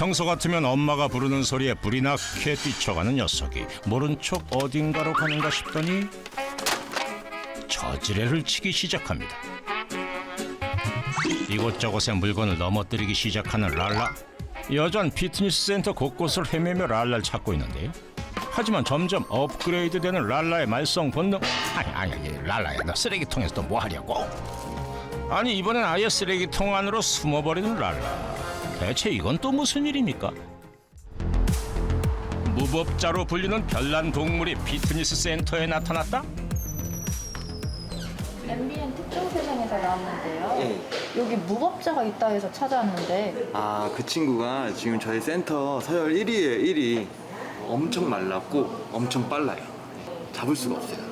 평소 같으면 엄마가 부르는 소리에 불이 나게 뛰쳐가는 녀석이 모른 척 어딘가로 가는가 싶더니 저지레를 치기 시작합니다. 이곳저곳에 물건을 넘어뜨리기 시작하는 랄라. 여전 피트니스 센터 곳곳을 헤매며 랄라를 찾고 있는데요. 하지만 점점 업그레이드되는 랄라의 말썽 본능. 아니 아니 랄라야 너 쓰레기통에서 또 뭐 하려고? 아니 이번엔 아예 쓰레기통 안으로 숨어버리는 랄라. 대체 이건 또 무슨 일입니까? 무법자로 불리는 별난 동물이 피트니스 센터에 나타났다? MBN 특정 세상에서 나왔는데요. 예. 여기 무법자가 있다 해서 찾아왔는데 아, 그 친구가 지금 저희 센터 서열 1위에 1위. 엄청 말랐고 엄청 빨라요. 잡을 수가 없어요.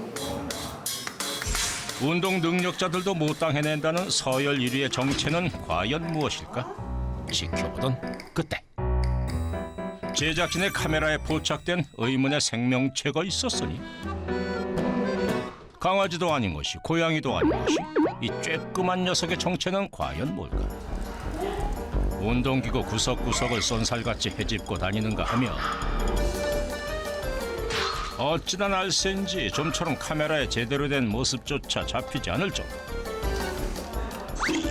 운동 능력자들도 못 당해낸다는 서열 1위의 정체는 과연 무엇일까? 지켜보던 그때 제작진의 카메라에 포착된 의문의 생명체가 있었으니 강아지도 아닌 것이 고양이도 아닌 것이 이 쬐끄만 녀석의 정체는 과연 뭘까? 운동기구 구석구석을 쏜살같이 헤집고 다니는가 하며 어찌나 날쌘지 좀처럼 카메라에 제대로 된 모습조차 잡히지 않을 정도.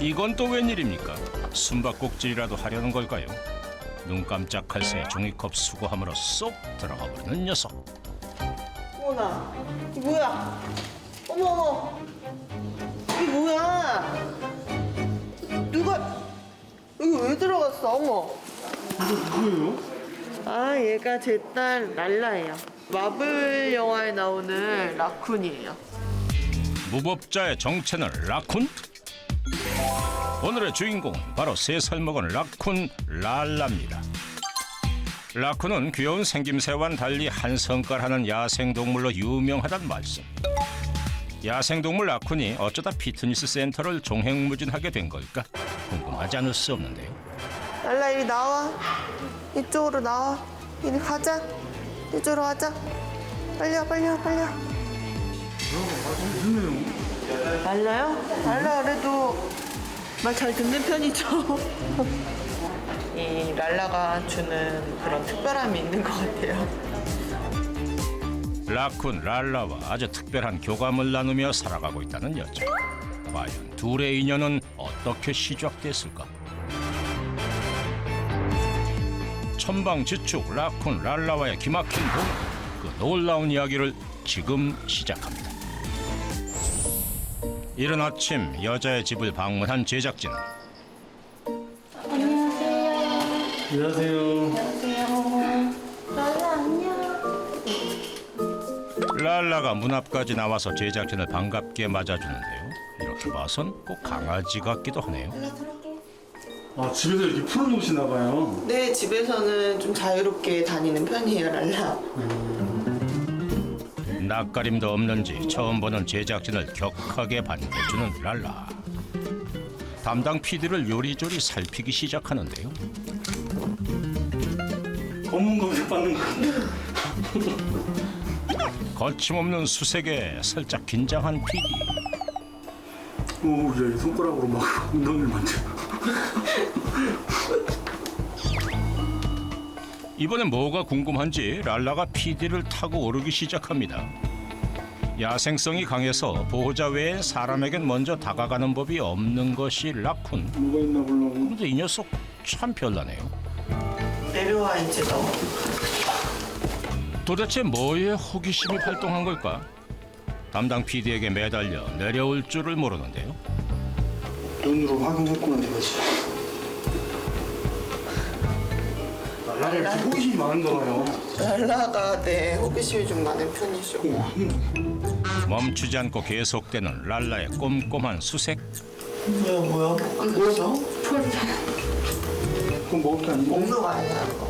이건 또 웬일입니까? 숨바꼭질이라도 하려는 걸까요? 눈 깜짝할 새 종이컵 수거함으로 쏙 들어가 버리는 녀석. 어머나, 이 뭐야? 어머 어머, 이게 뭐야? 누가 여기 왜 들어갔어? 어머. 이게 누구예요? 아, 얘가 제딸 랄라예요. 마블 영화에 나오는 라쿤이에요. 무법자의 정체는 라쿤? 오늘의 주인공은 바로 세 살 먹은 라쿤 랄라입니다. 라쿤은 귀여운 생김새와는 달리 한 성깔하는 야생동물로 유명하단 말씀. 야생동물 라쿤이 어쩌다 피트니스 센터를 종횡무진하게 된 걸까 궁금하지 않을 수 없는데요. 랄라 이리 나와. 이쪽으로 나와. 이리 가자. 이쪽으로 가자. 빨리 와, 빨리 와, 빨리 와. 랄라요? 랄라 그래도 말 잘 듣는 편이죠. 이 랄라가 주는 그런 특별함이 있는 것 같아요. 라쿤 랄라와 아주 특별한 교감을 나누며 살아가고 있다는 여자. 과연 둘의 인연은 어떻게 시작됐을까? 천방지축 라쿤 랄라와의 기막힌 동, 그 놀라운 이야기를 지금 시작합니다. 이른 아침 여자의 집을 방문한 제작진. 안녕하세요. 랄라 안녕. 랄라가 문 앞까지 나와서 제작진을 반갑게 맞아주는데요. 이렇게 봐선 꼭 강아지 같기도 하네요. 아 집에서 이렇게 풀어놓으시나 봐요. 네, 집에서는 좀 자유롭게 다니는 편이에요, 랄라. 낯가림도 없는지 처음 보는 제작진을 격하게 반겨주는 랄라. 담당 PD를 요리조리 살피기 시작하는데요. 검은 검색 받는 거. 거침없는 수색에 살짝 긴장한 PD. 오, 야, 이 손가락으로 막 엉덩이를 만져. 이번엔 뭐가 궁금한지 랄라가 PD를 타고 오르기 시작합니다. 야생성이 강해서 보호자 외엔 사람에겐 먼저 다가가는 법이 없는 것이 라쿤. 뭐가 있나 보려고. 그런데 이 녀석 참 별나네요. 내려와, 이제 너. 도대체 뭐에 호기심이 활동한 걸까? 담당 PD에게 매달려 내려올 줄을 모르는데요. 눈으로 확인했구나, 내가 진 나를 호기심이 많은가 봐요. 랄라가 네, 호기심이 좀 많은 편이죠. 멈추지 않고 계속되는 랄라의 꼼꼼한 수색. 뭐야, 뭐야? 뭐죠? 그건 먹을 게 아니고. 먹는 거 아니야, 이거.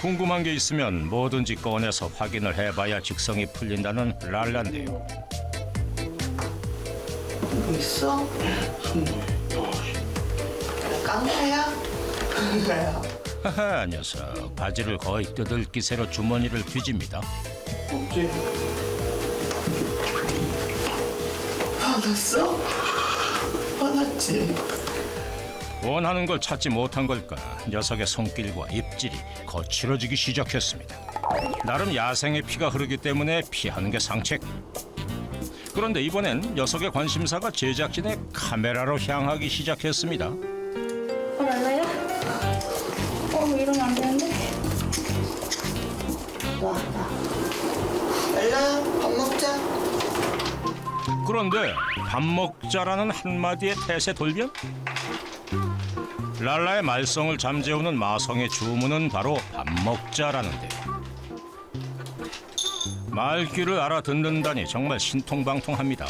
궁금한 게 있으면 뭐든지 꺼내서 확인을 해봐야 직성이 풀린다는 랄라인데요. 뭐 있어? 깡패야? 깡패야. 하하 녀석 바지를 거의 뜯을 기세로 주머니를 뒤집니다. 없지? 화났어? 화났지? 원하는 걸 찾지 못한 걸까 녀석의 손길과 입질이 거칠어지기 시작했습니다. 나름 야생의 피가 흐르기 때문에 피하는 게 상책. 그런데 이번엔 녀석의 관심사가 제작진의 카메라로 향하기 시작했습니다. 어, 랄라 야? 어, 이러면 안 되는데? 와, 와. 랄라, 밥 먹자. 그런데 밥 먹자라는 한마디의 태세 돌변? 랄라의 말썽을 잠재우는 마성의 주문은 바로 밥 먹자라는데요. 말귀를 알아듣는다니 정말 신통방통합니다.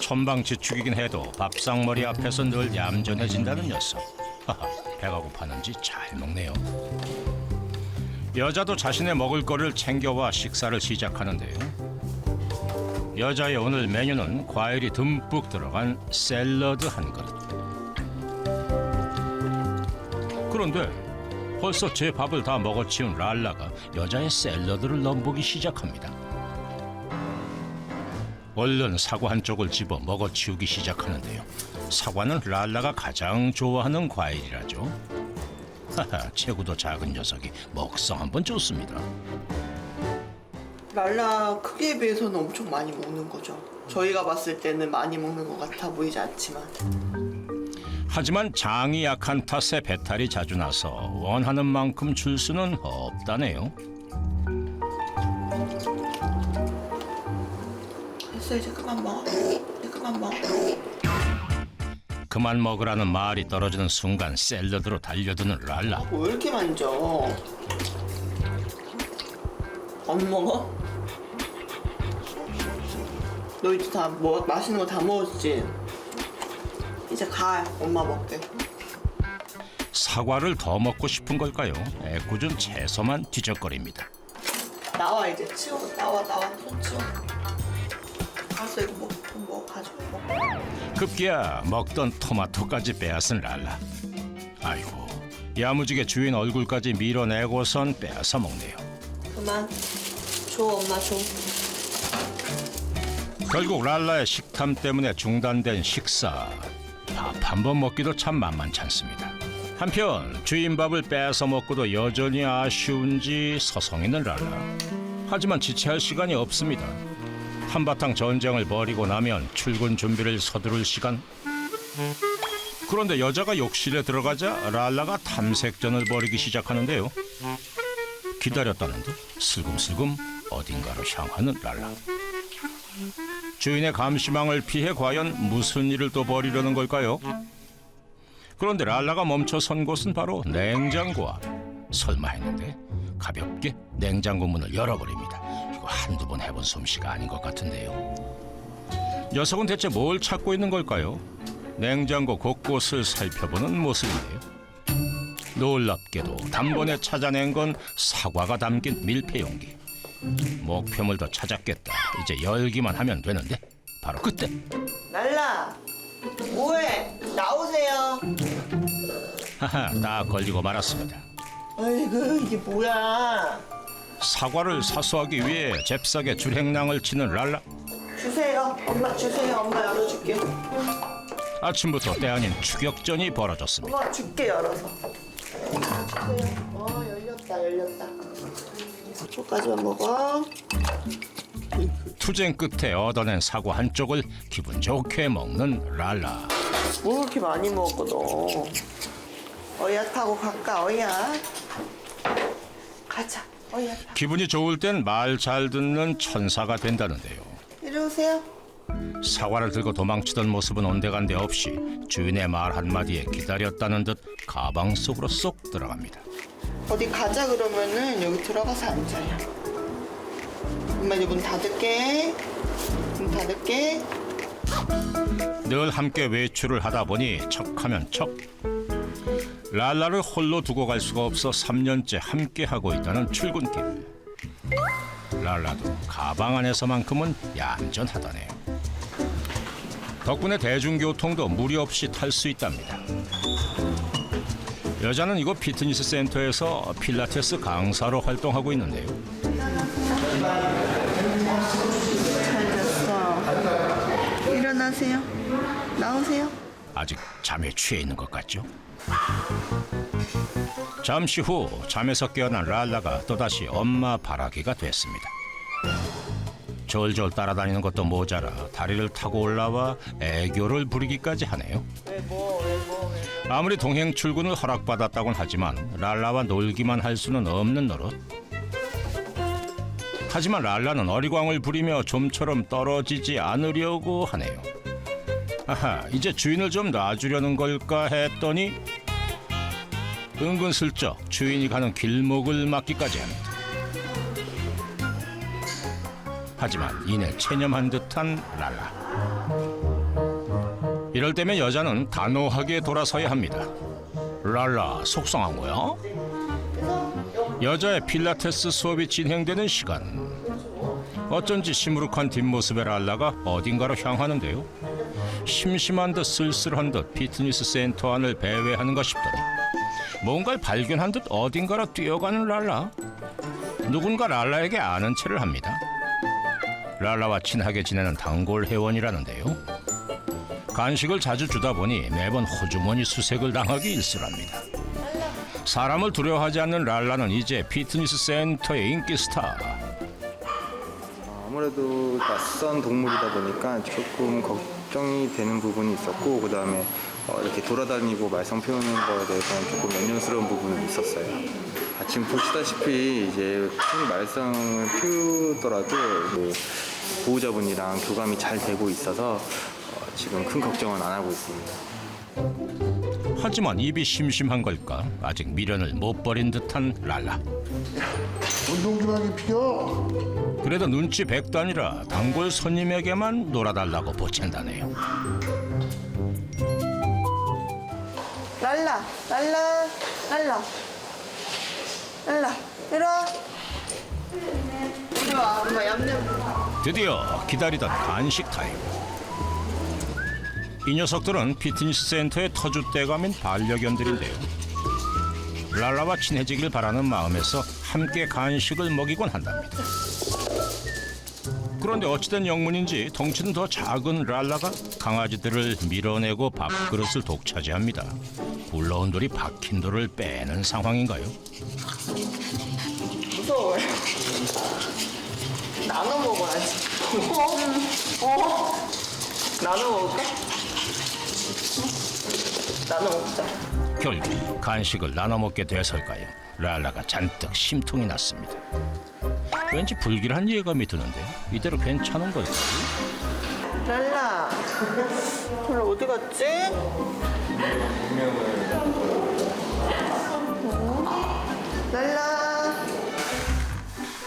천방지축이긴 해도 밥상머리 앞에서 늘 얌전해진다는 녀석. 배가 고파는지 잘 먹네요. 여자도 자신의 먹을 거를 챙겨와 식사를 시작하는데요. 여자의 오늘 메뉴는 과일이 듬뿍 들어간 샐러드 한 그릇. 그런데 벌써 제 밥을 다 먹어치운 랄라가 여자의 샐러드를 넘보기 시작합니다. 얼른 사과 한 쪽을 집어 먹어치우기 시작하는데요. 사과는 랄라가 가장 좋아하는 과일이라죠. 하하, 체구도 작은 녀석이 먹성 한번 좋습니다. 랄라 크기에 비해서는 엄청 많이 먹는 거죠. 저희가 봤을 때는 많이 먹는 것 같아 보이지 않지만. 하지만 장이 약한 탓에 배탈이 자주 나서 원하는 만큼 줄 수는 없다네요. 됐어, 이제 그만 먹어. 이제 그만 먹어. 그만 먹으라는 말이 떨어지는 순간 샐러드로 달려드는 랄라. 뭐왜 이렇게 만져? 안 먹어? 너 이제 다 뭐, 맛있는 거 다 먹었지? 이제 가. 엄마 먹게. 사과를 더 먹고 싶은 걸까요? 애꿎은 채소만 뒤적거립니다. 나와 이제 치워. 나와 나와. 손 치워. 알았어 이거 먹, 뭐 가지고 먹어. 급기야 먹던 토마토까지 빼앗은 랄라. 아이고 야무지게 주인 얼굴까지 밀어내고선 빼앗아 먹네요. 그만. 줘 엄마 줘. 결국 랄라의 식탐 때문에 중단된 식사. 밥 한 번 먹기도 참 만만치 않습니다. 한편 주인 밥을 뺏어 먹고도 여전히 아쉬운지 서성이는 랄라. 하지만 지체할 시간이 없습니다. 한바탕 전쟁을 벌이고 나면 출근 준비를 서두를 시간. 그런데 여자가 욕실에 들어가자 랄라가 탐색전을 벌이기 시작하는데요. 기다렸다는 듯 슬금슬금 어딘가로 향하는 랄라. 주인의 감시망을 피해 과연 무슨 일을 또 벌이려는 걸까요? 그런데 랄라가 멈춰 선 곳은 바로 냉장고 앞. 설마 했는데 가볍게 냉장고 문을 열어버립니다. 이거 한두 번 해본 솜씨가 아닌 것 같은데요. 녀석은 대체 뭘 찾고 있는 걸까요? 냉장고 곳곳을 살펴보는 모습인데요. 놀랍게도 단번에 찾아낸 건 사과가 담긴 밀폐 용기. 목표물도 찾았겠다. 이제 열기만 하면 되는데 바로 그때 랄라. 뭐해? 나오세요. 하하 딱 걸리고 말았습니다. 아이고 이게 뭐야? 사과를 사수하기 위해 잽싸게 줄행랑을 치는 랄라. 주세요. 엄마 주세요. 엄마 열어줄게. 아침부터 때 아닌 추격전이 벌어졌습니다. 엄마 줄게 열어서. 주세요. 어 열렸다 열렸다. 초까지만 먹어. 투쟁 끝에 얻어낸 사과 한쪽을 기분 좋게 먹는 랄라. 뭐 그렇게 많이 먹어 너. 어야 타고 갈까 어야. 가자. 기분이 좋을 땐 말 잘 듣는 천사가 된다는데요. 이리 오세요. 사과를 들고 도망치던 모습은 온데간데 없이 주인의 말 한마디에 기다렸다는 듯 가방 속으로 쏙 들어갑니다. 어디 가자 그러면은 여기 들어가서 앉아요. 엄마 이제 문 닫을게. 문 닫을게. 늘 함께 외출을 하다 보니 척하면 척. 랄라를 홀로 두고 갈 수가 없어 3년째 함께 하고 있다는 출근길. 랄라도 가방 안에서만큼은 얌전하다네요. 덕분에 대중교통도 무리 없이 탈 수 있답니다. 여자는 이곳 피트니스 센터에서 필라테스 강사로 활동하고 있는데요. 잘 됐어. 일어나세요. 나오세요. 아직 잠에 취해 있는 것 같죠? 잠시 후 잠에서 깨어난 랄라가 또다시 엄마 바라기가 됐습니다. 졸졸 따라다니는 것도 모자라 다리를 타고 올라와 애교를 부리기까지 하네요. 아무리 동행 출근을 허락받았다곤 하지만 랄라와 놀기만 할 수는 없는 노릇. 하지만 랄라는 어리광을 부리며 좀처럼 떨어지지 않으려고 하네요. 아하, 이제 주인을 좀 놔주려는 걸까 했더니 은근슬쩍 주인이 가는 길목을 막기까지 합니다. 하지만 이내 체념한 듯한 랄라. 이럴 때면 여자는 단호하게 돌아서야 합니다. 랄라, 속상한 거야? 여자의 필라테스 수업이 진행되는 시간. 어쩐지 시무룩한 뒷모습의 랄라가 어딘가로 향하는데요. 심심한 듯 쓸쓸한 듯 피트니스 센터 안을 배회하는가 싶더니 뭔가를 발견한 듯 어딘가로 뛰어가는 랄라. 누군가 랄라에게 아는 체를 합니다. 랄라와 친하게 지내는 단골 회원이라는데요. 간식을 자주 주다 보니 매번 호주머니 수색을 당하기 일쑤랍니다. 사람을 두려워하지 않는 랄라는 이제 피트니스 센터의 인기 스타. 아무래도 낯선 동물이다 보니까 조금 걱정이 되는 부분이 있었고 그 다음에 이렇게 돌아다니고 말썽 피우는 거에 대해서는 조금 연연스러운 부분이 있었어요. 아, 지금 보시다시피 이제 큰 말썽을 피우더라도 그 보호자분이랑 교감이 잘 되고 있어서 어, 지금 큰 걱정은 안 하고 있습니다. 하지만 입이 심심한 걸까 아직 미련을 못 버린 듯한 랄라. 운동 좀 하게 피겨. 그래도 눈치 백단이라 단골 손님에게만 놀아달라고 보챈다네요. 랄라, 랄라, 랄라, 랄라, 이리 와. 이리 와, 엄마 얌얌. 드디어 기다리던 간식 타임. 이 녀석들은 피트니스 센터의 터줏대감인 반려견들인데요. 랄라와 친해지길 바라는 마음에서 함께 간식을 먹이곤 한답니다. 그런데 어찌된 영문인지 덩치는 더 작은 랄라가 강아지들을 밀어내고 밥그릇을 독차지합니다. 굴러온 돌이 박힌 돌을 빼는 상황인가요? 무서워요. 나눠 먹어야지. 어? 어? 나눠 먹을까? 나눠 먹자. 결국 간식을 나눠 먹게 돼서일까요? 랄라가 잔뜩 심통이 났습니다. 왠지 불길한 예감이 드는데 이대로 괜찮은 걸까요? 랄라. 랄라 어디 갔지? 어? 랄라.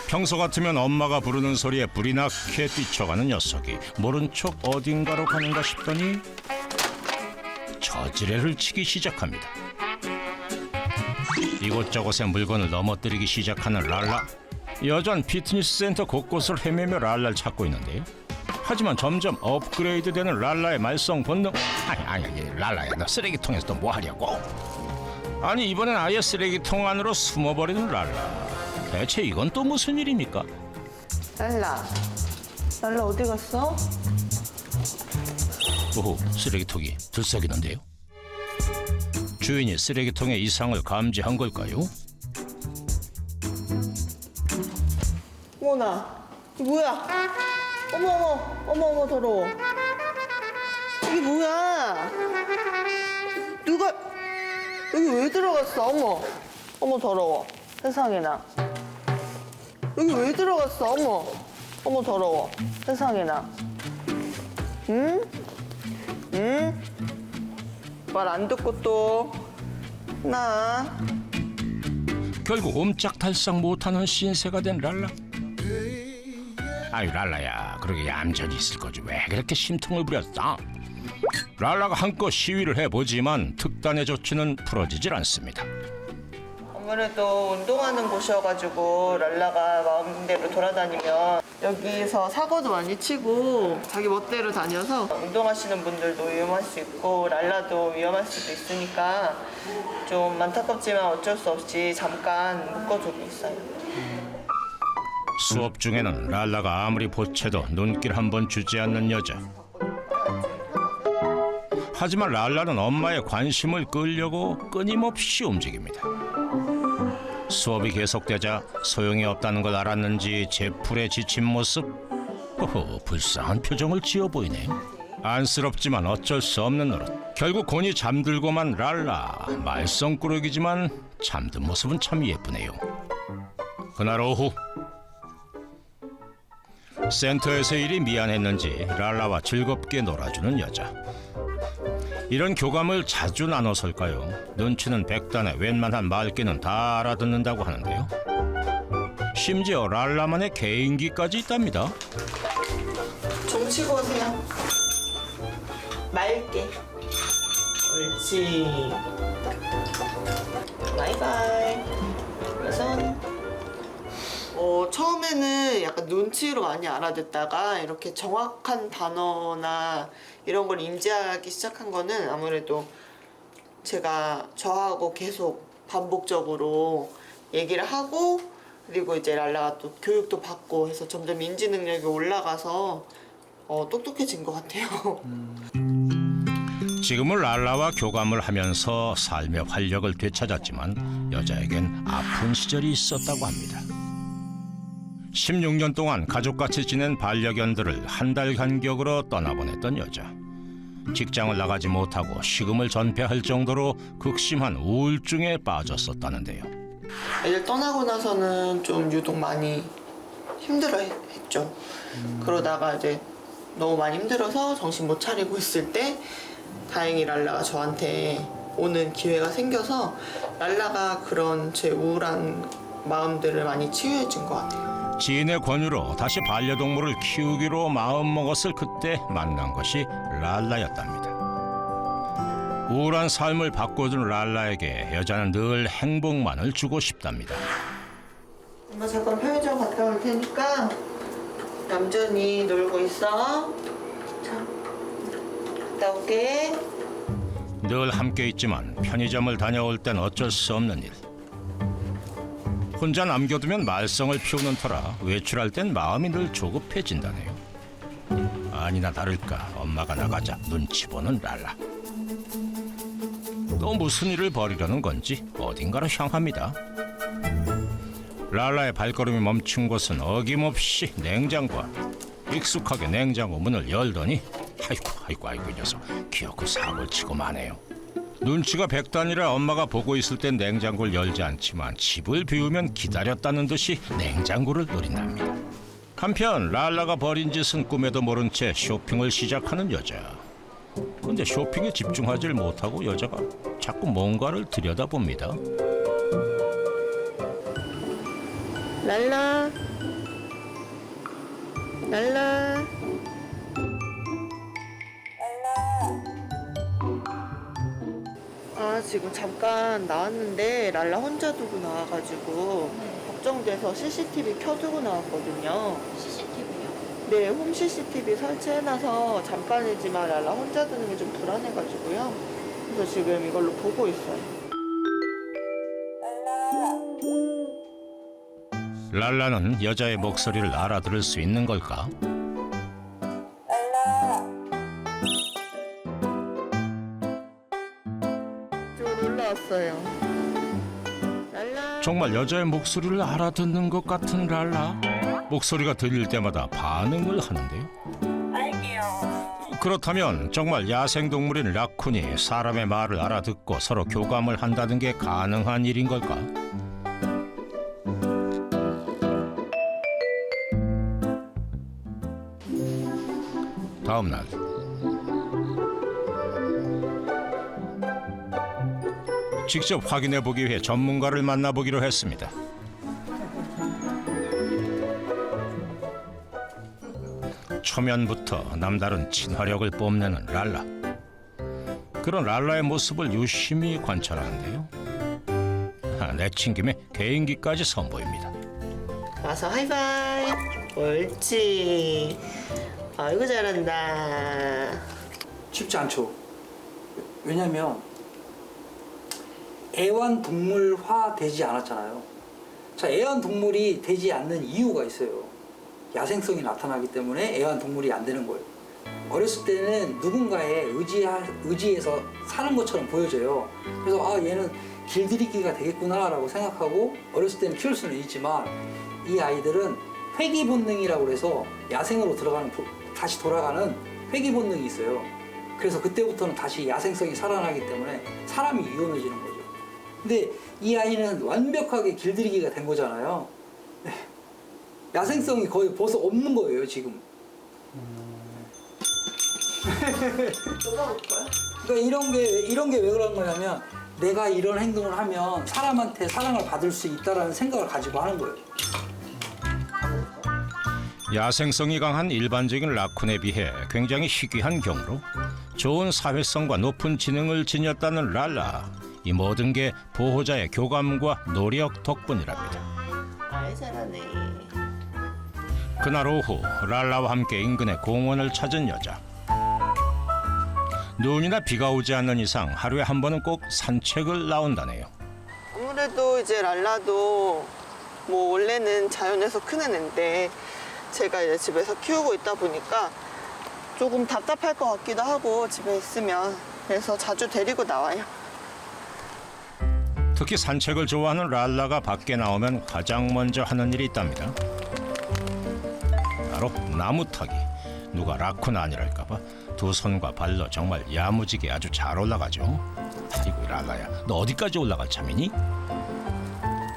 평소 같으면 엄마가 부르는 소리에 불이 나게 뛰쳐가는 녀석이 모른 척 어딘가로 가는가 싶더니 저지레를 치기 시작합니다. 이곳저곳에 물건을 넘어뜨리기 시작하는 랄라. 여전 피트니스 센터 곳곳을 헤매며 랄라를 찾고 있는데요. 하지만 점점 업그레이드되는 랄라의 말썽 본능. 아니 아니 아니, 랄라야 너 쓰레기통에서 또 뭐 하려고? 아니 이번엔 아예 쓰레기통 안으로 숨어버리는 랄라. 대체 이건 또 무슨 일입니까? 랄라. 랄라 어디 갔어? 오호 쓰레기통이 들썩이는데요. 주인이 쓰레기통의 이상을 감지한 걸까요? 어머나. 뭐야? 어머 어머 어머 어머 더러워. 이게 뭐야? 누가 여기 왜 들어갔어? 어머 어머 더러워. 세상에나. 여기 왜 들어갔어? 어머 어머 더러워. 세상에나. 응? 응? 말 안 듣고 또 나. 결국 옴짝달싹 못하는 신세가 된 랄라. 아유 랄라야 그러게 얌전히 있을 거지 왜 그렇게 심통을 부렸어? 랄라가 한껏 시위를 해보지만 특단의 조치는 풀어지질 않습니다. 아무래도 운동하는 곳이어가지고 랄라가 마음대로 돌아다니면 여기서 사고도 많이 치고 자기 멋대로 다녀서 운동하시는 분들도 위험할 수 있고 랄라도 위험할 수도 있으니까 좀 안타깝지만 어쩔 수 없이 잠깐 묶어두고 있어요. 수업 중에는 랄라가 아무리 보채도 눈길 한 번 주지 않는 여자. 하지만 랄라는 엄마의 관심을 끌려고 끊임없이 움직입니다. 수업이 계속되자 소용이 없다는 걸 알았는지 제풀에 지친 모습. 허허, 불쌍한 표정을 지어 보이네. 안쓰럽지만 어쩔 수 없는 노릇. 결국 곤이 잠들고만 랄라. 말썽꾸러기지만 잠든 모습은 참 예쁘네요. 그날 오후 센터에서 일이 미안했는지 랄라와 즐겁게 놀아주는 여자. 이런 교감을 자주 나눠설까요? 눈치는 백단에 웬만한 말귀는 다 알아듣는다고 하는데요. 심지어 랄라만의 개인기까지 있답니다. 종 치고 오세요. 맑게. 옳지. 바이바이. 우선. 어, 처음에는 약간 눈치로 많이 알아듣다가 이렇게 정확한 단어나 이런 걸 인지하기 시작한 거는 아무래도 제가 저하고 계속 반복적으로 얘기를 하고 그리고 이제 랄라가 또 교육도 받고 해서 점점 인지 능력이 올라가서 어, 똑똑해진 것 같아요. 지금은 랄라와 교감을 하면서 삶의 활력을 되찾았지만 여자에겐 아픈 시절이 있었다고 합니다. 16년 동안 가족같이 지낸 반려견들을 한 달 간격으로 떠나보냈던 여자. 직장을 나가지 못하고 식음을 전폐할 정도로 극심한 우울증에 빠졌었다는데요. 애들 떠나고 나서는 좀 유독 많이 힘들어 했- 했죠. 그러다가 이제 너무 많이 힘들어서 정신 못 차리고 있을 때 다행히 랄라가 저한테 오는 기회가 생겨서 랄라가 그런 제 우울한 마음들을 많이 치유해 준 것 같아요. 지인의 권유로 다시 반려동물을 키우기로 마음먹었을 그때 만난 것이 랄라였답니다. 우울한 삶을 바꿔준 랄라에게 여자는 늘 행복만을 주고 싶답니다. 엄마 잠깐 편의점 갔다 올 테니까 얌전히 놀고 있어. 자, 갔다 올게. 늘 함께 있지만 편의점을 다녀올 땐 어쩔 수 없는 일. 혼자 남겨두면 말썽을 피우는 터라 외출할 땐 마음이 늘 조급해진다네요. 아니나 다를까 엄마가 나가자 눈치 보는 랄라. 또 무슨 일을 벌이려는 건지 어딘가로 향합니다. 랄라의 발걸음이 멈춘 곳은 어김없이 냉장고 앞. 익숙하게 냉장고 문을 열더니 아이고 아이고 아이고 이 녀석 기어코 사고를 치고 마네요. 눈치가 백단이라 엄마가 보고 있을 땐 냉장고를 열지 않지만 집을 비우면 기다렸다는 듯이 냉장고를 노린답니다. 한편 랄라가 벌인 짓은 꿈에도 모른 채 쇼핑을 시작하는 여자. 근데 쇼핑에 집중하지 못하고 여자가 자꾸 뭔가를 들여다봅니다. 랄라. 랄라. 아, 지금 잠깐 나왔는데 랄라 혼자 두고 나와가지고 걱정돼서 CCTV 켜두고 나왔거든요. CCTV요? 네, 홈 CCTV 설치해놔서 잠깐이지만 랄라 혼자 두는 게 좀 불안해가지고요. 그래서 지금 이걸로 보고 있어요. 랄라는 여자의 목소리를 알아들을 수 있는 걸까? 정말 여자의 목소리를 알아듣는 것 같은 랄라. 목소리가 들릴 때마다 반응을 하는데요. 그렇다면 정말 야생동물인 라쿤이 사람의 말을 알아듣고 서로 교감을 한다는 게 가능한 일인 걸까? 다음 날 직접 확인해 보기 위해 전문가를 만나보기로 했습니다. 초면부터 남다른 친화력을 뽐내는 랄라. 그런 랄라의 모습을 유심히 관찰하는데요. 아, 내친 김에 개인기까지 선보입니다. 와서 하이바이. 옳지. 아이고 잘한다. 쉽지 않죠. 왜냐면 애완동물화 되지 않았잖아요. 자, 애완동물이 되지 않는 이유가 있어요. 야생성이 나타나기 때문에 애완동물이 안 되는 거예요. 어렸을 때는 누군가에 의지하, 의지해서 사는 것처럼 보여져요. 그래서 아 얘는 길들이기가 되겠구나라고 생각하고 어렸을 때는 키울 수는 있지만 이 아이들은 회귀 본능이라고 해서 야생으로 들어가는 보- 다시 돌아가는 회귀 본능이 있어요. 그래서 그때부터는 다시 야생성이 살아나기 때문에 사람이 위험해지는 거죠. 근데 이 아이는 완벽하게 길들이기가 된 거잖아요. 네. 야생성이 거의 벌써 없는 거예요 지금. 그러니까 이런 게 이런 게 왜 그런 거냐면 내가 이런 행동을 하면 사람한테 사랑을 받을 수 있다라는 생각을 가지고 하는 거예요. 야생성이 강한 일반적인 라쿤에 비해 굉장히 희귀한 경우로 좋은 사회성과 높은 지능을 지녔다는 랄라. 이 모든 게 보호자의 교감과 노력 덕분이랍니다. 아이 잘하네. 그날 오후 랄라와 함께 인근의 공원을 찾은 여자. 눈이나 비가 오지 않는 이상 하루에 한 번은 꼭 산책을 나온다네요. 아무래도 이제 랄라도 뭐 원래는 자연에서 크는 애인데 제가 이제 집에서 키우고 있다 보니까 조금 답답할 것 같기도 하고 집에 있으면 그래서 자주 데리고 나와요. 특히 산책을 좋아하는 랄라가 밖에 나오면 가장 먼저 하는 일이 있답니다. 바로 나무 타기. 누가 라쿤 아니랄까봐 두 손과 발로 정말 야무지게 아주 잘 올라가죠. 아이고 랄라야, 너 어디까지 올라갈 참이니?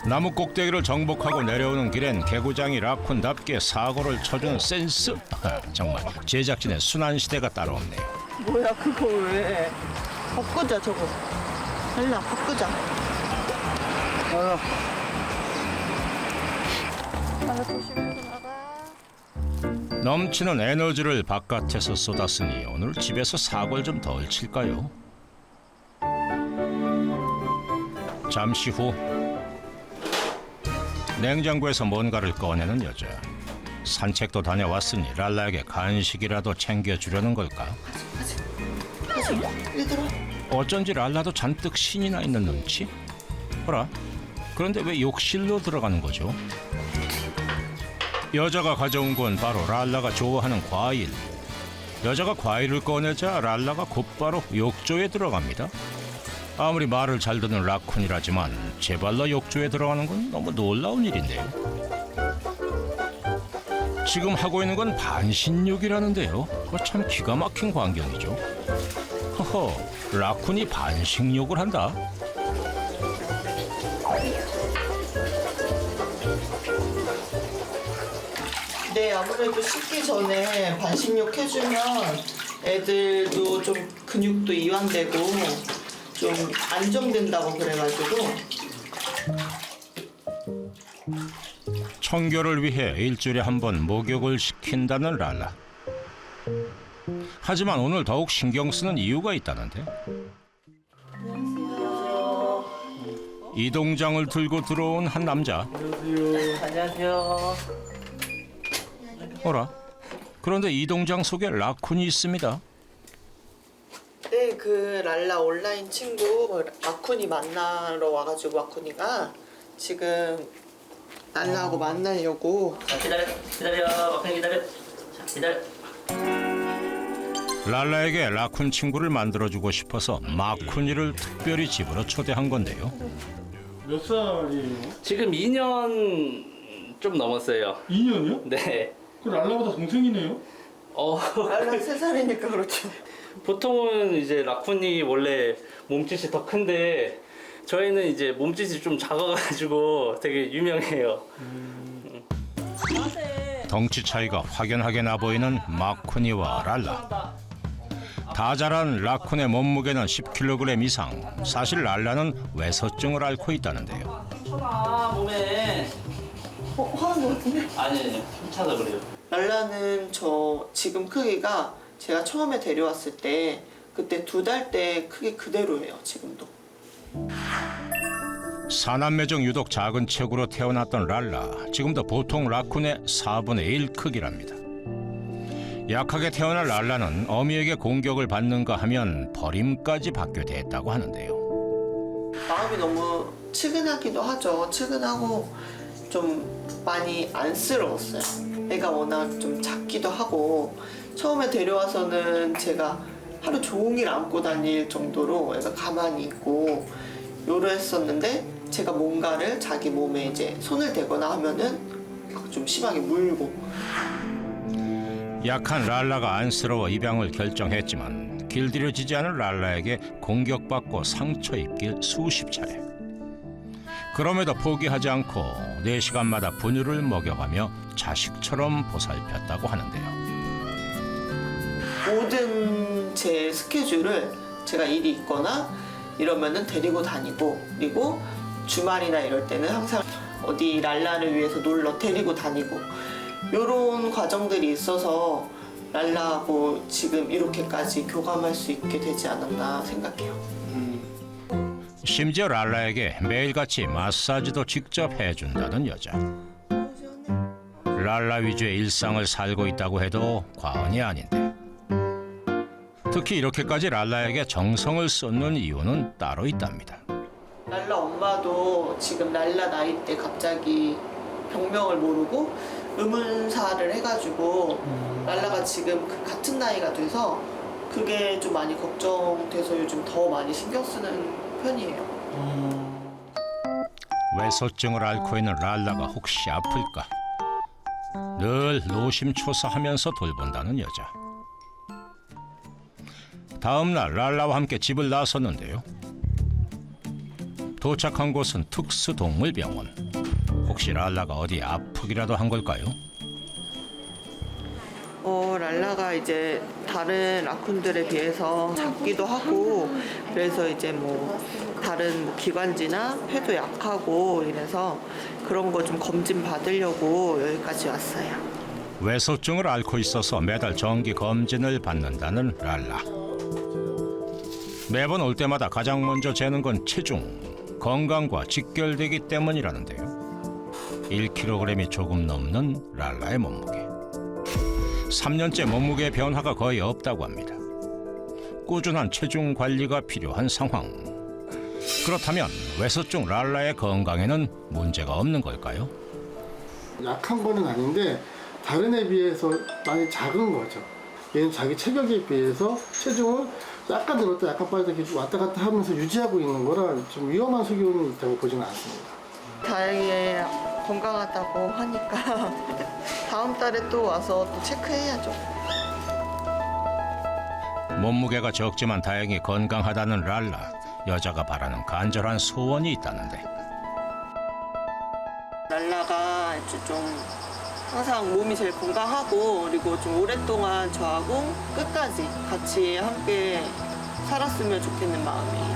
나무 꼭대기를 정복하고 내려오는 길엔 개구장이 라쿤답게 사고를 쳐주는 센스. 아, 정말 제작진의 순환 시대가 따로 없네요. 뭐야 그거 왜? 바꾸자 저거. 랄라 바꾸자. 조심해서 나가. 넘치는 에너지를 바깥에서 쏟았으니 오늘 집에서 사골 좀 덜 칠까요? 잠시 후 냉장고에서 뭔가를 꺼내는 여자 산책도 다녀왔으니 랄라에게 간식이라도 챙겨주려는 걸까? 얘들아. 어쩐지 랄라도 잔뜩 신이 나 있는 눈치? 호라 그런데 왜 욕실로 들어가는 거죠? 여자가 가져온 건 바로 랄라가 좋아하는 과일. 여자가 과일을 꺼내자 랄라가 곧바로 욕조에 들어갑니다. 아무리 말을 잘 듣는 라쿤이라지만 제발로 욕조에 들어가는 건 너무 놀라운 일인데요. 지금 하고 있는 건 반신욕이라는데요. 그거 참 기가 막힌 광경이죠. 허허, 라쿤이 반식욕을 한다. 아무래도 씻기 전에 반신욕 해주면 애들도 좀 근육도 이완되고 좀 안정된다고 그래가지고 청결을 위해 일주일에 한 번 목욕을 시킨다는 랄라. 하지만 오늘 더욱 신경 쓰는 이유가 있다는데. 이동장을 들고 들어온 한 남자. 안녕하세요. 어라? 그런데 이 동장 속에 라쿤이 있습니다. 네, 그 랄라 온라인 친구 마쿤이 만나러 와가지고 마쿤이가 지금 랄라하고 만나려고 자, 기다려, 기다려, 막상 기다려. 자, 기다려. 랄라에게 라쿤 친구를 만들어주고 싶어서 마쿤이를 특별히 집으로 초대한 건데요. 몇 살이에요? 지금 2년 좀 넘었어요. 2년이요? 네. 그 랄라보다 동생이네요? 어, 랄라 세 살이니까 그렇죠. 보통은 이제 라쿤이 원래 몸짓이 더 큰데 저희는 이제 몸짓이 좀 작아가지고 되게 유명해요. 덩치 차이가 확연하게 나보이는 마쿠니와 랄라. 다 자란 라쿤의 몸무게는 10kg 이상. 사실 랄라는 외소증을 앓고 있다는데요. 쳐봐, 몸에. 어, 화난 것 같은데? 아니, 아니, 괜찮아 그래요. 랄라는 저 지금 크기가 제가 처음에 데려왔을 때 그때 두 달 때 크기 그대로예요 지금도 사남매 중 유독 작은 체구로 태어났던 랄라. 지금도 보통 라쿤의 4분의 1 크기랍니다. 약하게 태어난 랄라는 어미에게 공격을 받는가 하면 버림까지 받게 됐다고 하는데요. 마음이 너무 측은하기도 하죠 측은하고 좀 많이 안쓰러웠어요 애가 워낙 좀 작기도 하고 처음에 데려와서는 제가 하루 종일 안고 다닐 정도로 애가 가만히 있고 요랬었는데 제가 뭔가를 자기 몸에 이제 손을 대거나 하면은 좀 심하게 물고 약한 랄라가 안쓰러워 입양을 결정했지만 길들여지지 않은 랄라에게 공격받고 상처 입길 수십 차례. 그럼에도 포기하지 않고 4시간마다 분유를 먹여가며 자식처럼 보살폈다고 하는데요. 모든 제 스케줄을 제가 일이 있거나 이러면은 데리고 다니고 그리고 주말이나 이럴 때는 항상 어디 랄라를 위해서 놀러 데리고 다니고 이런 과정들이 있어서 랄라하고 지금 이렇게까지 교감할 수 있게 되지 않았나 생각해요. 심지어 랄라에게 매일같이 마사지도 직접 해준다는 여자. 랄라 위주의 일상을 살고 있다고 해도 과언이 아닌데. 특히 이렇게까지 랄라에게 정성을 쏟는 이유는 따로 있답니다. 랄라 엄마도 지금 랄라 나이 때 갑자기 병명을 모르고 의문사를 해가지고 랄라가 지금 그 같은 나이가 돼서 그게 좀 많이 걱정돼서 요즘 더 많이 신경 쓰는 편이에요. 외소증을 앓고 있는 랄라가 혹시 아플까? 늘 노심초사하면서 돌본다는 여자. 다음 날 랄라와 함께 집을 나섰는데요. 도착한 곳은 특수동물병원. 혹시 랄라가 어디 아프기라도 한 걸까요? 어, 랄라가 이제 다른 라쿤들에 비해서 작기도 하고 그래서 이제 뭐 다른 뭐 기관지나 폐도 약하고 이래서 그런 거 좀 검진 받으려고 여기까지 왔어요. 외소증을 앓고 있어서 매달 정기 검진을 받는다는 랄라. 매번 올 때마다 가장 먼저 재는 건 체중, 건강과 직결되기 때문이라는데요. 1kg이 조금 넘는 랄라의 몸무게. 3년째 몸무게 변화가 거의 없다고 합니다. 꾸준한 체중 관리가 필요한 상황. 그렇다면 외소증 랄라의 건강에는 문제가 없는 걸까요? 약한 거는 아닌데 다른 애 비해서 많이 작은 거죠. 얘는 자기 체격에 비해서 체중을 약간 늘었다 약간 빠졌다 이렇게 왔다 갔다 하면서 유지하고 있는 거라 좀 위험한 소견이 있다고 보지는 않습니다. 다행히 건강하다고 하니까 다음 달에 또 와서 또 체크해야죠. 몸무게가 적지만 다행히 건강하다는 랄라 여자가 바라는 간절한 소원이 있다는데 랄라가 이제 좀 항상 몸이 제일 건강하고 그리고 좀 오랫동안 저하고 끝까지 같이 함께 살았으면 좋겠는 마음이에요.